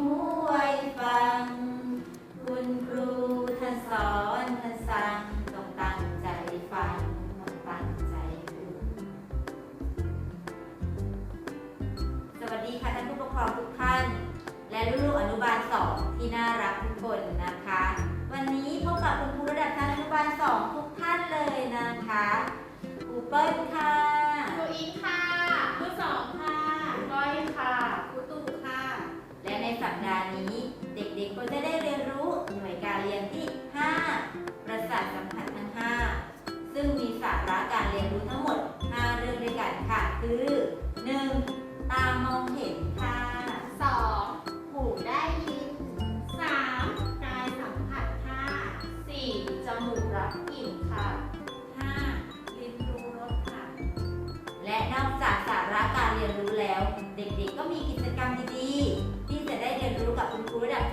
ห้วฟัง คุณครูท่านสอนท่านสั่งต้องตั้งใจฟังต้องตั้งใจดูสวัสดีค่ะท่านผู้ปกครองทุกท่าน และลูกๆอนุบาลสองที่น่ารักทุกคนนะคะ วันนี้พบกับคุณครูระดับชั้นอนุบาลสองทุกท่านเลยนะคะครูเปิ้ลค่ะ ระการเรียนรู้ทั้งหมด 5 เรื่องด้วยกันค่ะ คือ 1. ตามองเห็นค่ะสองหูได้ยินสามกายสัมผัสค่ะสี่จมูกรับกลิ่นค่ะห้าลิ้นรู้รสค่ะ และนอกจากสาระการเรียนรู้แล้ว เด็กๆก็มีกิจกรรมดีๆที่จะได้เรียนรู้กับคุณครูระดับ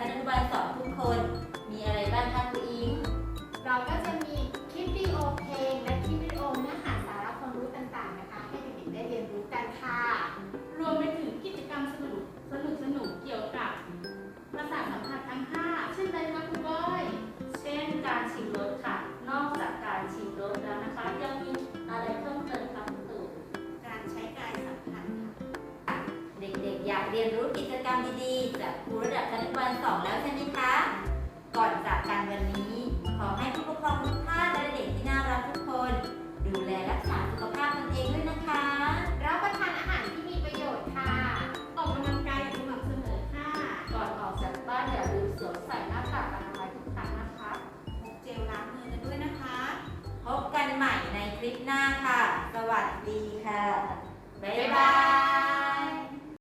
อยากเรียนรู้กิจกรรมดีๆ จากครูระดับชั้นอนุบาลสองแล้วใช่ไหมคะ ก่อนจากกันวันนี้ ขอให้ผู้ปกครองทุกท่านและเด็กที่น่ารักทุกคน ดูแลรักษาสุขภาพตนเองด้วยนะคะ รับประทานอาหารที่มีประโยชน์ค่ะออกกำลังกายอย่างสม่ำเสมอค่ะ ก่อนออกจากบ้านอย่าลืมสวมใส่หน้ากากอนามัยทุกครั้งนะคะพกเจลล้างมือกันด้วยนะคะ พบกันใหม่ในคลิปหน้าค่ะ สวัสดีค่ะ บ๊ายบา